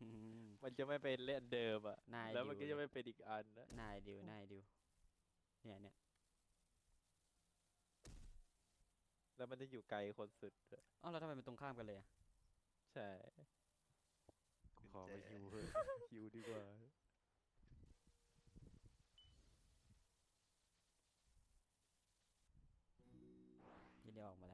อืมมันจะไม่เป็นเล่นเดิมอะ นายแล้วมันดิวก็จะไม่เป็นอีกอันนะนายดิวนายดิว เนี่ยเนี่ยแล้วมันจะอยู่ไกลคนสุดด้วยอ๋อแล้วทำไมมันตรงข้ามกันเลยอะใช่ ขอไปฮิวเถอะฮิวดีกว่ายี่เดียวออกมาแล้ว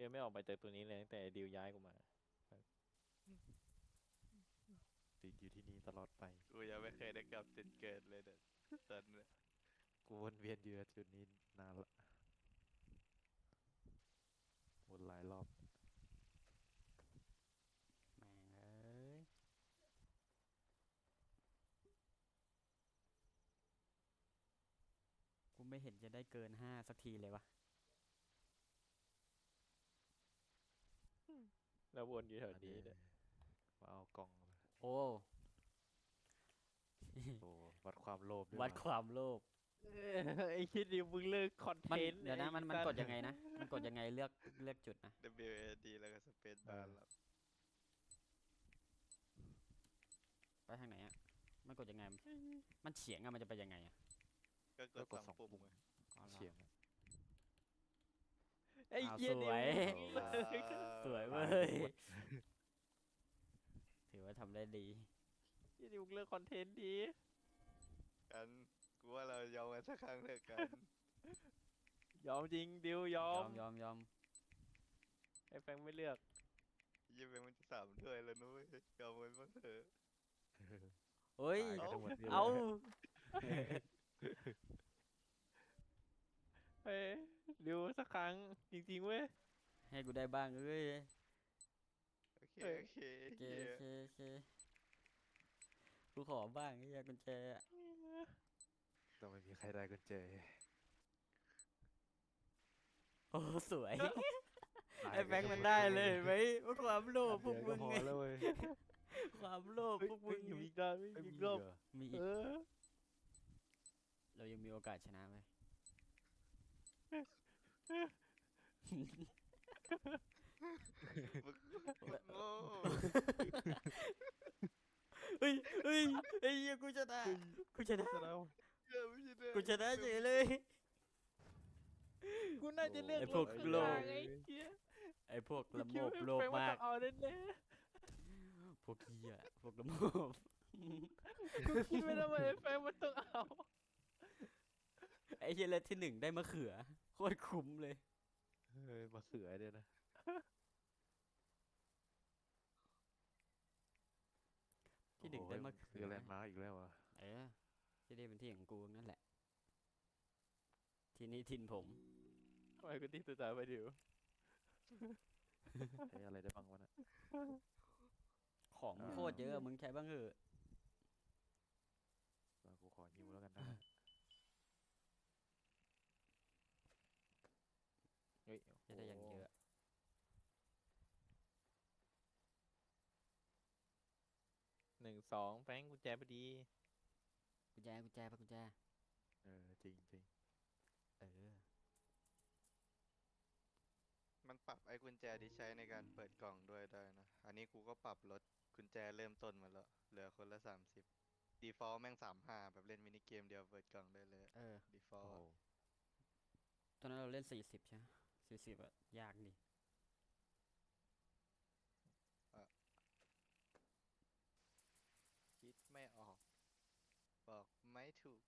เกมไม่ออกไปจากตัวนี้เลยตั้งแต่ดิวย้ายกูมาติดอยู่ที่นี่ตลอดไป กูยังไม่เคยได้กลับจุดเกิดเลยเนี่ยตอนเนี้ยกูวนเวียนอยู่กับจุดนี้นานละวนหลายรอบ แม่งเอ้ยกูไม่เห็นจะได้เกินห้าสักทีเลยวะ แล้ววนอยู่แถวอันนี้นี้เนี่ยมาเอากล้องมาโอ้ โอ้วัดความโลภด้วยวัดความโลภ เอ้ยไอ้คิดดิมึงเลิกคอนเทมันนต์เดี๋ยวนะไอ้มันมันสัตว์กดยังไงนะ มันกดยังไงเลือกเลือกจุดนะ W A D แล้วก็สเปซบาร์แล้วไปทางไหนอะมันกดยังไง มันเฉียงอะมันจะไปยังไงอะก็กก็ดกดสสอองงปุ่มปุ่มไงอ๋อเหรอเฉียงอะ ไอ้อ้าวเหี้ยสดิวยมึงอ่าสวยเว้ยถือว่าทำได้ดีเหี้ยดิมึงเลิกคอนเทนต์ดีกันกูว่าเรายอมกันสักครั้งเถอะกัน ยอมจริงดิวยอยอมมยอมยอมไอ้แฟงไม่เลือกยี่เป็นมันจะสามถ้วยแล้วนุ้ยยอมมันบ้างเถอะเฮ้ยตายกันทั้งหมดนี่ยเอาเฮ้ยดิวสักครั้งจริงๆเว้ยให้กูได้บ้างเอ้ยโอเคเอ้ยโอเคโอเคเหี้โอยเคโอเคกูขอบ้างไอ้ยากุญแจอะต้องไม่มีใครได้กุญแจโอ้สวยไอ้แบงค์มันได้เลยเห็นไหมว่าความโลภพวกมึงพอไงแล้วเว้ยความโลภเฮ้ยพวกมึเฮ้ยงอยู่ไงอีกรอบไม่อีมีกรอบเหรอมีอีเอกอเรายังมีโอกาสชนะไหม มึงโง่เฮ้ยเฮ้ยไอ้เหี้ยกูชนะกูชนะแล้วเหี้ยไม่ใช่เรื่องกูชนะเฉยเลย กูน่าจะเลือกไอ้พวกรถโลภข้างๆไอ้เหี้ยไอ้พวกละโมคิดบว่าโลภแฟงนมากต้องเอาแน่พวกเหี้ยพวกละโมบๆกูคิดไม่ได้ว่าไอ้แฟงมันต้องเอา ไอ้เหี้ยเล็ที่หนึ่งได้มะเขือ โคตรคุ้มเลย เฮ้ยมาเขือเดียวนะ ที่หนึ่งได้มะเขืคืออแลนด์มาร์กอีกแล้วอะเออ ที่นี่เป็นที่ของกูนั่นแหละ ที่นี่ทินผม ทำไมกูตีตัวตายไปดิวใช้อะไรได้บ้างวะน่ะ ของอ่า โคตรเยอะ มึงใช้บ้างเถอะมากูขอฮิวแล้วกันนะ เฮ้ย จะได้อย่างเยอะ หนึ่งสองแฟงกุญแจพอดี กุญแจกุญแจปะกุญแจ เออ จริงจริงเออ มันปรับไอ้กุญแจที่ใช้ในการเปิดกล่องด้วยได้นะ อันนี้กูก็ปรับลดกุญแจเริ่มต้นมาแล้ว เหลือคนละสามสิบดีฟอลแม่งสามห้าแบบเล่นมินิเกมเดียวเปิดกล่องได้เลยเออดีฟอโอ้ลโหตอนนั้นเราเล่นสี่สิบใช่ไหม สี่สิบอะยากดิคิดไม่ออก บอกไม่ถูก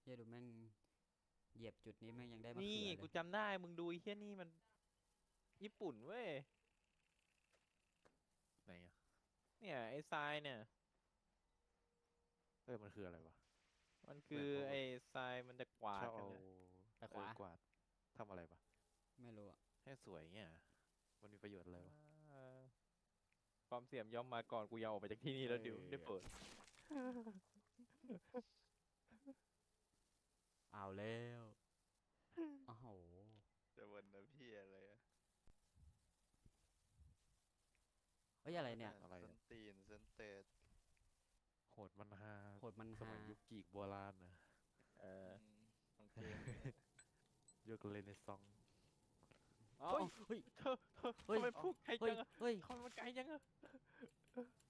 เหี้ยดูแม่งเหยียบจุดนี้แม่งยังได้มะเขืนี่อกูเลยจำได้มึงดูไอ้เฮี้ยนี่มัน ญี่ปุ่นเว้ย ไหนอะเนี่ยไอ้ทรายเนี่ย เอ้ยมันคืออะไรวะ มันคือเหมือนพวกไอ้ทรายมันจะกวาดชอบกัเอานเนี่ยไปขวา เออกวาดทำอะไรปะไม่รู้อะให้สวยเงี้ยมันมีประโยชน์อะไรวะ อ่าความเสี่ยมย่อมมาก่อนกูยาวออกไปจากที่นี่แล้วดิวเออได้เปิดเอาแล้วโอ้โหจะวนนะพี่อะไรอะเอ้ยอ้ยอะไรเนี่ย อะไรส้อะนตีนส้นเตด โหดมันฮาโหดมันสมัหายยุคกรีกโบราณนะเอออืมของเกมยุคเรเนซองส์เอ้าเอ้าเฮ้ย เธอเธอเฮ้ย ทำไมพุ่งไกลเฮ้จัยงอะเฮ้ย ทำไมมันไกลจังอะ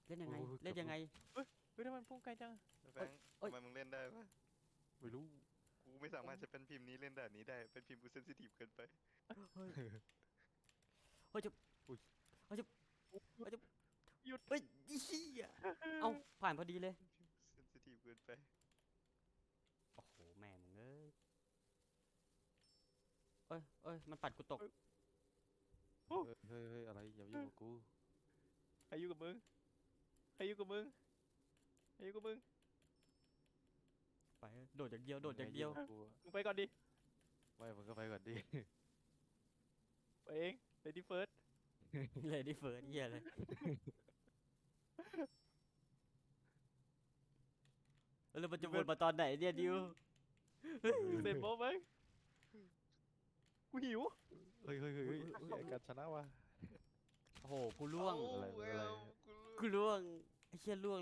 เล่นยังไง โอ้ย เล่นยังไง เฮ้ยทำไมมันพุ่งไกลจังอะแฟงเอ้ย ทำไมมึงเล่นได้ปะไม่รู้ กูไม่สามารถจะเป็นพิมพ์นี้เล่นด่านนี้ได้ เป็นพิมพ์กูเซนซิทีฟเกินไป เฮ้ย เฮ้ยจะอุ๊ย เฮ้ยจะเฮ้ยจะเฮ้ยอี เหี้ยเอ้าผ่านพอดีเลย เซนซิทีฟเกินไป โอ้โห แม่มึงเอ้ย เอ้ยเอ้ย มันปัดกูตก เฮ้ยเฮ้ยเฮ้ยอะไรอย่ามายุ่งกับกูใครอยู่กับมึงใครอยู่กับมึงใครอยู่กับมึง ไป โดดอย่างเดียว โดดอย่างเดียว มึงมึงไปก่อนดิไม่มึงก็ไปก่อนดิ ไปเอง lady first เลยดิเฟิร์สเหี้ยเลย แล้วมันจะวนมาตอนไหนเนี่ยดิวเซฟโบไหมกูหิว เฮ้ยเฮ้ยเฮ้ยเฮ้ยเฮ้ยไอ้กัดชนะว่ะ โอ้โหกูล่วงเอ้าอะไรเว้ยอะไรกูรู้กูล่วงไอ้เหี้ยล่วง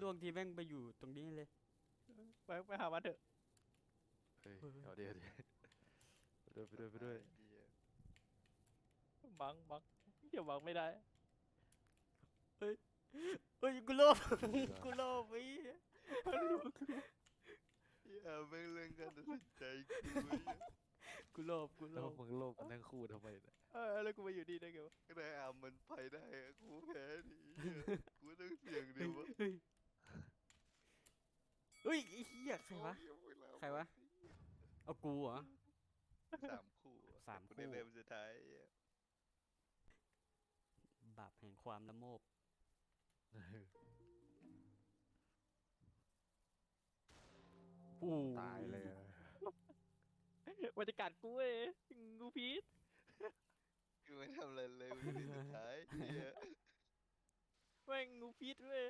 ล่วงที่แม่งไปอยู่ตรงนี้เลย ไปไปหามันเถอะเฮ้ยเฮ้ยเอาเดี๋ยวเดี๋ยวไปด้วยไปด้วยไปด้วยไอ้เหี้ยบังบังเดี๋ยวบังไม่ได้ เฮ้ย กูโลภกูโลภไอ้เหี้ยอย่าไม่งเรื่องการตัดสินใจกูเว้ยกูโลภกูโลแล้วภมึงโลภกันทั้งคู่ทำไมเนี่ยเออแล้วกูมาอยู่ดีได้ไงวะก็ได้อามันไปได้อะกูแพ้ดิเหี้ยกูต้องเสี่ยงดิวะเฮ้ยเฮ้ยไอ้เหี้ยใครวะ โอ้ยเวลาใครวะ เอากูเหรอ สามคู่อะสามกูได้คู่เวฟสุดท้ายเหี้ยบาปแห่งความละโมบ อู้ตายเลยอะมันจะกัดกูเว้ยงูพิษกูไม่ทำอะไรเลยกูอยู่ในสุดท้ายเหี้ยแม่งงูพิษเว้ย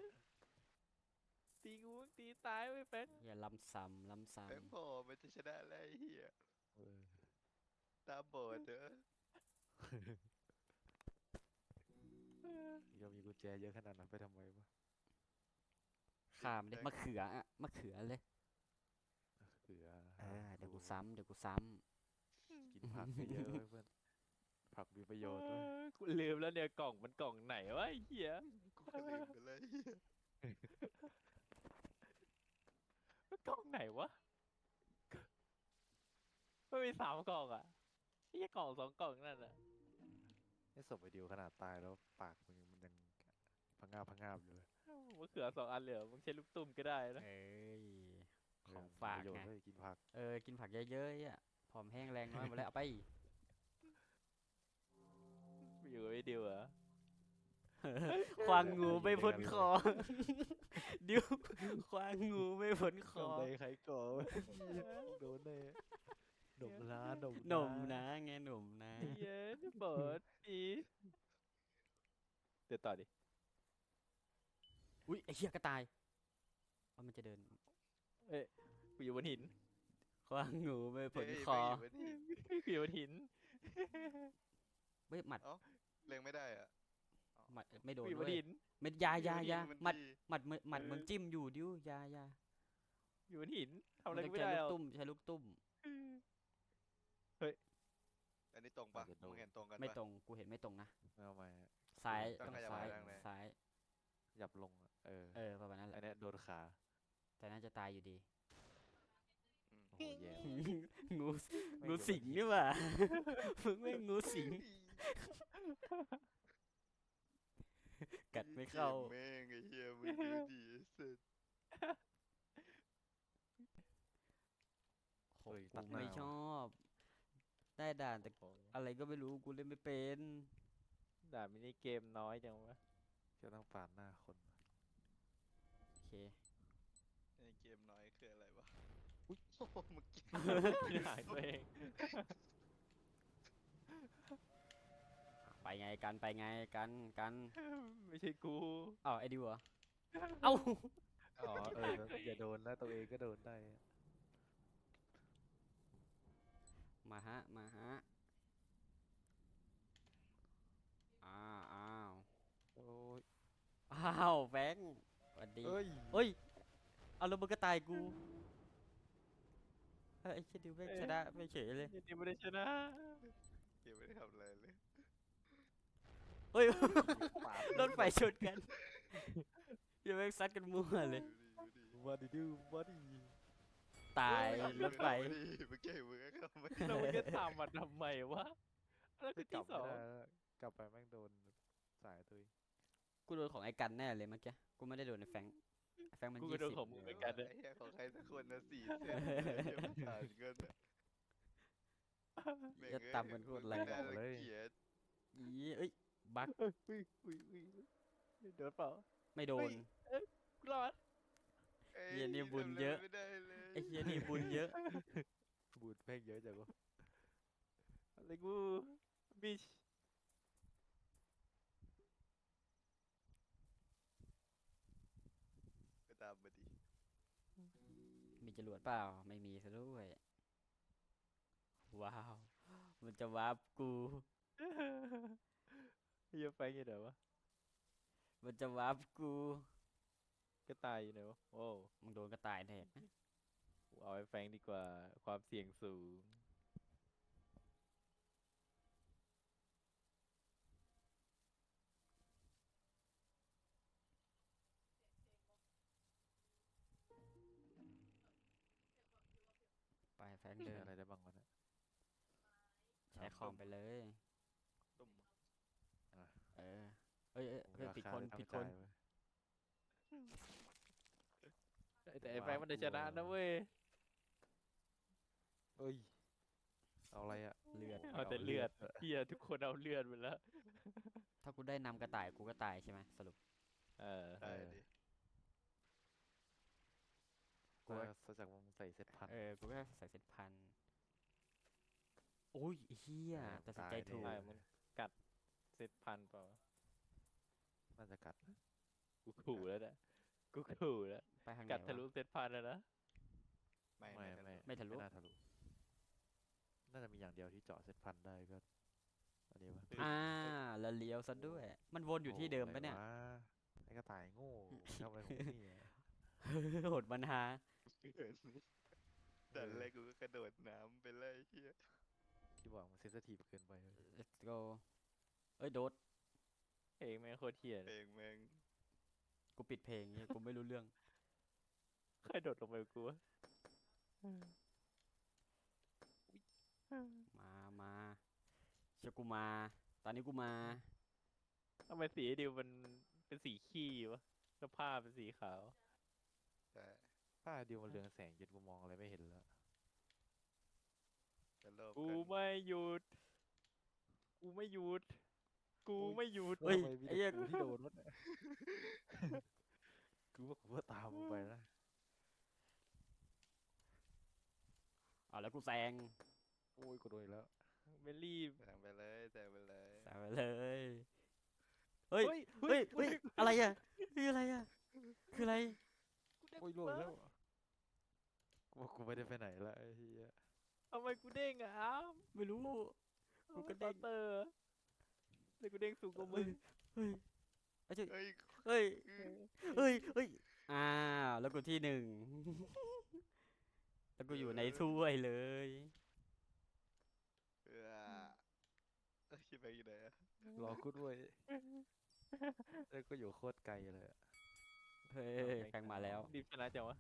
ตีกูตีตายเว้ยแฟนอย่าลำซ้ำลำซ้แม่งพอมันจะชนะอะไรเฮียเออตาบอดเด้อ ยังมีกุญแจเยอะขนาดนั้นไปทำไมวะำข้ามเลยมะเขืออะมะเขือเลยเสือเออเดี๋ยวกูซ้ำเดี๋ยวกูซ้กินผักเยอะๆเว้ยเพื่อนผักมีประโยชน์เว้ยเออกูลืมแล้วเนี่ยกล่องมันกล่องไหนวะไอ้เหี้ยกูก็ลืมไปเลยเหี้ยมันกล่องไหนวะมันมีสามกล่องอะไอ้เหี้ยกล่องสองกล่องนั่นแหละ นี่ศพไอเดียวขนาดตายแล้วปากมึงมันยังพังงาบพังงาบอยู่เลยมะเขือสองอันเหลือมึงใช้ลูกตุ้มก็ได้ำนะเอ้ยเอของอมีฝากประโยชไงน์เว้ยกินผักเออกินผักเยอะๆอะผอมแห้งแรงน้อยหมดแล้วเอาไป อยู่กับไอ้เดียวเหรอควางงูไม่พ้นคอเดี๋ยวควางงูไม่พ้นคอทำไมใครก่อวะโดนแน่ หนมร้านหนมหนมร้านะไงหนมนะไอ้เหี้ยเบิร์ดอีเดี๋ยวต่อดิ อุ้ยไอ้เหี้ยกระต่ายว่ามันจะเดินเอ้ยกูอยู่บนหินควางงูไม่พ้นเฮ้ยคอไปอยู่บนหินกูอยู่บนหินเฮ้ยหมัดเล็งไม่ได้อะหมัดไม่โดกูนอยู่บเว้นยหิน เม็ดยายายามันหมัดดีหมัดมือหมัดมึงจิ้มอยู่ดิวยายาอยู่บนหินทำอะไรต้กูองไม่ใช้ได้ลูหรกอกตุ้มใช้ลูกตุ้มอั นนี้ตรงปะมึงเห็นตรงกันไม่ปะตรงกูเห็นไม่ตรงนะไม่เอามาซ้ายต้องต้องขยับซ้ายไปทางไหน ซ้าย หยับลงอะเออเออประมาณนั้นแหอัละนเนี้ยโดนขาแต่น่าจะตายอยู่ดี อืมโอ้โหแย่ งูงูสิงนี่หว่ามึงไม่งงูสิงกัดไม่เข้า แม่งไอ้เหี้ยมึงดูดิไอ้สัสโหกูไม่ชอบ ได้ด่านแต่อะไรก็ไม่รู้กูเล่นไม่เป็น ด่ามินิเกมน้อยจังวะจะต้องปาดหน้าคนโอเคไอ้เกมน้อยคืออะไรวะอุ้ยโอ้โหเมื่อกี้กินหายตัวเองไปไงกันไปไงกันกันไม่ใช่กูอ้าวไอ้ดิวเหรอเอ้า อ๋อเอออย่าโดนนะตัวเองก็โดนได้อะ มาฮะ มาฮะ อ้าวอ้าวโอ้ยว้าวแฟงสวัสดีเอ้ยเฮ้ย เอาแล้วมึงก็ตายกูเฮ้ยไอ้เชี่ยดิวแม่งชนะไม่เฉยเลยนี่ไม่ได้ชนะยังไม่ได้ทำอะไรเลยเฮ้ย ปาดรถไฟชนกันดิวแม่งซัดกันมั่วเลย มาดิดูมาดิ ตายรถไฟเมื่อกี้มึงก็เข้ามาเราจะถามมันทำไมวะแล้วก็กลัที่บสองไม่ได้แล้วกลับไปแม่งโดนสายตุยกูโดนของไอ้กันแน่เลยเมื่อกี้กูไม่ได้โดนไอ้แฟงไอ้แฟงมันกูยี่ก็โดนสิบของมึงเหมือนกันไอ้นะเหี้ยของใครสักคนนะสี่เส้นเดี๋ยวผ่านกันอะแม่งจะตามกันโคตรแรงน่ารังเกียจอีเอ้ยบักอุ้ยอุ้ยอุ้ยโดนเปล่าไม่โดนกูรอดอ้ เหี้ยนี่บุญเยอะทำไรไม่ได้เลยไอ้เฮียนี่บุญเยอะ บูดแม่งเยอะจังวะอะไรกูบิชไปตามมาดิมีจรวดเปล่า ไม่มีซะด้วย ว้าว มันจะวาร์ปกู เฮียไปยังไงวะ มันจะวาร์ปกู ก็ตายอยู่ไหนวะโอ้มึงโดนกระต่ายแดกนะกูเอาไอ้แฟงดีกว่าความเสี่ยงสูง ไปแฟงเจเดิอนอะไรได้บ้างวะเนี่ยใช้คอมไปเลย ตุ่มเออ เอ้ยเอ้ยผมเฮ้ยราผิดคาคนไม่ตั้งผิดใจคนเว้ย แต่ไอ้แฟงมันได้ชนะนะเว้ย เอ้ย เอาอะไรอะเลือดเอาแต่เลือดเฮียทุกคนเอาเลือดไปแล้ว ถ้ากูได้นำกระต่ายกูก็ตายใช่ไหมสรุป เออ ได้ดิกูว่าซะจากมึงใส่เซ็ตพัน เออ กูก็ใส่เซ็ตพันโอ้ยไอ้เฮียเออแต่สนใจตายแน่ถูกใช่มึงกัดเซตพันเปล่าน่าจะกัดนะกูขู่แล้วนะ กูขู่แล้วไปทางไหนกัดทะลุวะ เซตพันแล้วนะ ไม่ไม่ไม่ไม่ไม่ทะลุ น่าทะลุ น่าจะมีอย่างเดียวที่เจาะเซ็ตพันได้ก็ อันนี้วะอ่าแล้วเลี้ยวซะด้วย มันวนอยู่ที่เดิมปะเนี่ย โอ้อะไรวไอ้กระต่ายโง่ทำอะไรของมึงเนี่ย โหดปัญหาเกินแต่แรกกูก็กระโดดน้ำไปเลยไอ้เฮียที่บอกมันเซนซิทีฟเกินไปเว้ย let's go เอ้ยโดด เองแม่งโคตรเทียเองแม่ง กูปิดเพลงเงี้ยกูไม่รู้เรื่อง ใครโดดลงไปกับกูวะมามาเชื่อกูมา ตอนนี้กูมาทำไมสีไอ้ดิวมันเป็นสีขี้วะสภาพเป็นสีขาว แต่ป้าเดียวมันเรืองแสงจนกูมองอะไรไม่เห็นแล้ว จะโลภกูกันไม่หยุด กูไม่หยุด กูไม่หยุด เฮ้ยทำมมีไอ้เหี้ย แต่กูที่โดนวะเนี่ยกูว่ากูว่าตามมึงไปนะเอาแล้วกูแซงโอ้ยกูโดนอีกแล้วไม่รีบแซงไปเลยแซงไปเลยแซงไปเลย เฮ้ย เฮ้ย เฮ้ย อะไรอะเฮ้ยอะไรอะ คืออะไรโอ้ยโดนอีกแล้วกูว่ากูไม่ได้ไปไหนละไอ้เหี้ยทำไมกูเด้งอะอ้าวไม่รู้ กูก็เด้ง เตอร์ แต่กูเด้งสูงกว่ามึงเฮ้ยไอ้เจ้ยเฮ้ยเฮ้ยอื้อเฮ้ยเฮ้ยอ้าวแล้วกูที่หนึ่งแล้วกูอยู่ในถ้วยเลยเออเอ้ยคิดไปอยู่ไหนอะรอกูด้วยแล้วก็อยู่โคตรไกลเลยอะเฮ้ยแฟงมาแล้วรีบชนะจังวะ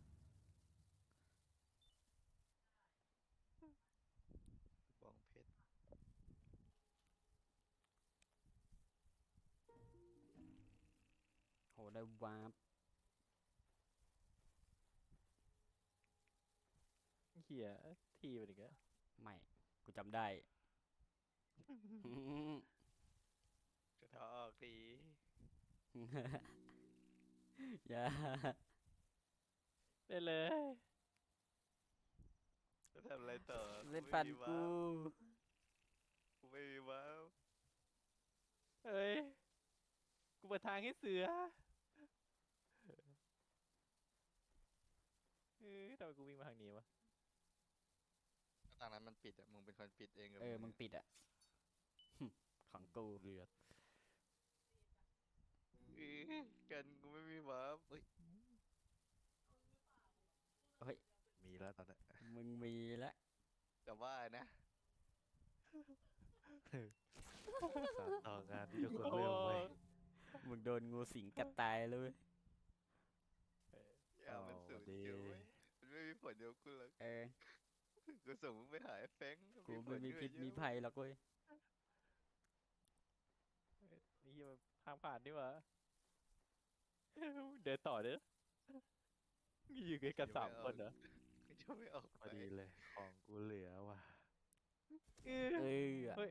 ได้วาร์ปเขี่ยทีไปอีกแล้วไม่ กูจำได้ กระเทาะออกทีอย่าได้เลยจะทำอะไรต่อเล่นไม่ฟันมีกูว้าวกูไม่มีว้าวเฮ้ย กูเปิดทางให้เสือ เออทำไมกูวิ่งมาทางนี้วะตอนนั้นมันปิดอะมึงเป็นคนปิดเองกับเอองมึงปิดอะ ของกูเลือดอื้อกันกูไม่มีวาร์ปเฮ้ย เฮ้ยมีแล้วตอนเนี้ยมึงมีแล้วแต่ว่านะ สานต่องานที่ทุกคนเริ่มไว้ยมึงโดนงูสิงกัดตายเลยเว้ยอย่ามันเอาสูญดีเดียวเว้ย มันไม่มีผลเดียวกูหรอกเออ กูส่งมึงไปหาไอ้แฟงกูไม่มีพิษมีภัยหรอกเว้ย นี่เหี้ยมันทางผ่านนี่หวะเดินต่อเด้อมีอยู่กันสามคนเหรอจะไม่ออกพไปอดีเลย ของกูเหลือว่ะ เออเออเฮ้ย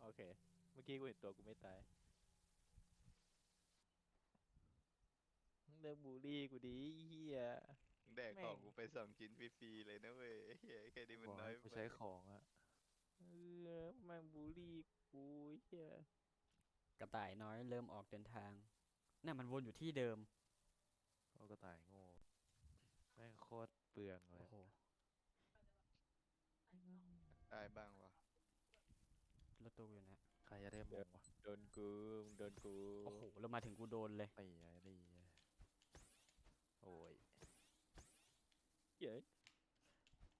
โอเค เมื่อกี้กูเห็นตัวกูไม่ตาย เลิกบูลลี่กูดีไอ้เฮีย แดกแม่งของกูไปสองชิ้นฟรีๆเลยนะเว้ยไอ้เหี้ยแค่นี้มันบอกน้อยให้กูไปใช้ของอะเออแม่งบูลลี่กูไอ้เฮียกระต่ายน้อยเริ่มออกเดินทางน่ะมันวนอยู่ที่เดิมก็กระต่ายโง่แม่งโคตรเปลืองเลยโอ้โหได้บ้างวะรถตู้อยู่นะใครจะได้มงวะโดนกูมึงโดนกูโอ้โหแล้วมาถึงกูโดนเลยตีไอ้นี่โอ้ย เฮ้ย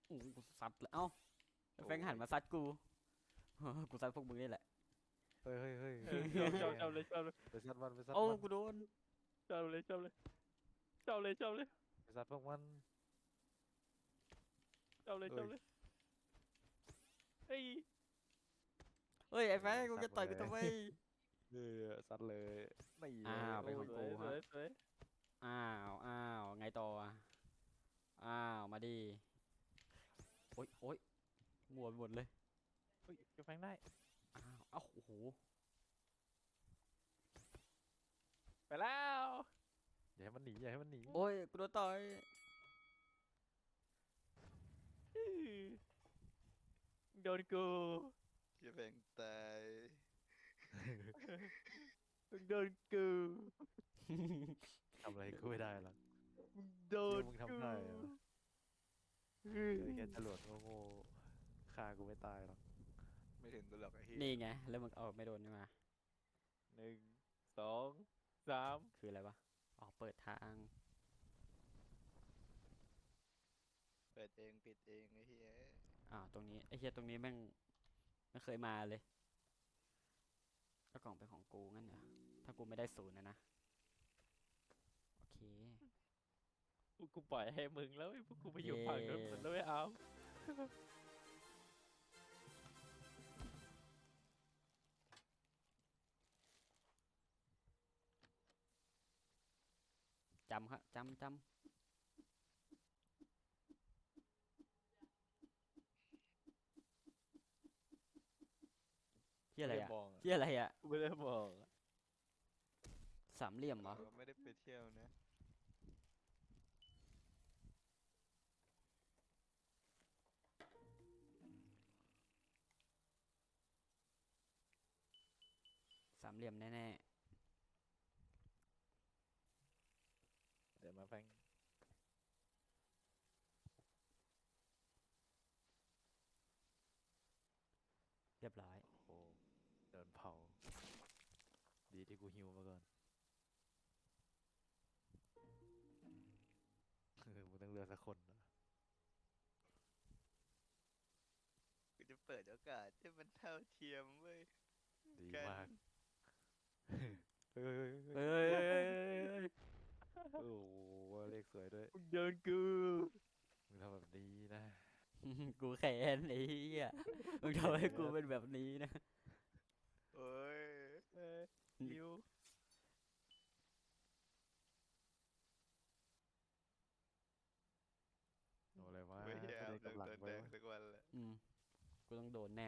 อู้หูกูซัดเลยเอ้าไอ้แฟงหันมาซัดกูกูซัดพวกมึงนี่แหละ เฮ้ยเฮ้ยเฮ้ยเออชอบชอบชอบเลยชอบเลยไปซัดมันไปซัดโอ้มันกูโดนชอบเลยชอบเลยชอบเลยชอบเลยไปซัดพวกมัน ชอบเลยชอบเลยเฮ้ยเฮ้ยไอ้แฟงกูจะต่อยกูทำไมเออซัดเลยไม่อ้าวเป็นโอ้ของสกูวยสฮะวยสวยอ้าวอ้าวไงต่ออะ อ้าว มาดิโอ๊ยโอ๊ยมัวไปหมดเลยเฮ้ยจะแฟงได้ อ้าวเอ้าโอ้โห ไปแล้ว อย่าให้มันหนี อย่าให้มันหนีโอ้ยกูโดนต่อย อื้อโดนกูจะแบ่งตายมึงโดนกูทำอะไรกูไม่ได้หรอกมึง โดนมึงกูทำได้เหรออื้อเจอแค่จรวดโง่ๆฆ่ากูไม่ตายหรอกไม่ถึงตัวหรอกไอ้เหี้ยนี่ไง แล้วมึงเอาไม่โดนนี่มา หนึ่งสองสามคืออะไรวะออกเปิดทาง เปิดเองปิดเองไอ้เหี้ยอ้าวตรงนี้ไอ้เฮียตรงนี้แม่งไม่เคยมาเลยแล้วกล่องเป็นของกูงั้นเหรอถ้ากูไม่ได้ศูนย์นะนะโอเค กูกูปล่อยให้มึงแล้วไอ้พวกกูไปอยู่เย้ฝั่งนู้นหมดแล้วไม่เอาจำครับจำจำเฮียอะไรม่ด้อะมองอะเฮียอะไรอะกูไม่ได้มองอะสามเหลี่ยมเหรอ เราไม่ได้ไปเที่ยวนะามเหลี่ยมแน่เดี๋ยวมาแฟงๆเรียบร้อย โอ้โดนเผา ดีที่กูฮิวมาก่อนเออมึงต้องเลือกสักคนนะกูจะเปิดโอกาสให้มันเท่าเทียมเว้ย ดีกันมาก เฮ้ยเฮ้ยเฮ้ยเอ้ยโอ้โหเลขสวยด้วยมึงโดนกูมึงทำแบบนี้นะกูแค้นไอ้เหี้ยมึงทำให้กูเป็นแบบนี้นะโอ้ยเออฮิวโอ้อะไรวะไม่ไม่ใช่เอาได้เดินกำลังโดนไว้แดงวะสักวันแหละอืมกูต้องโดนแน่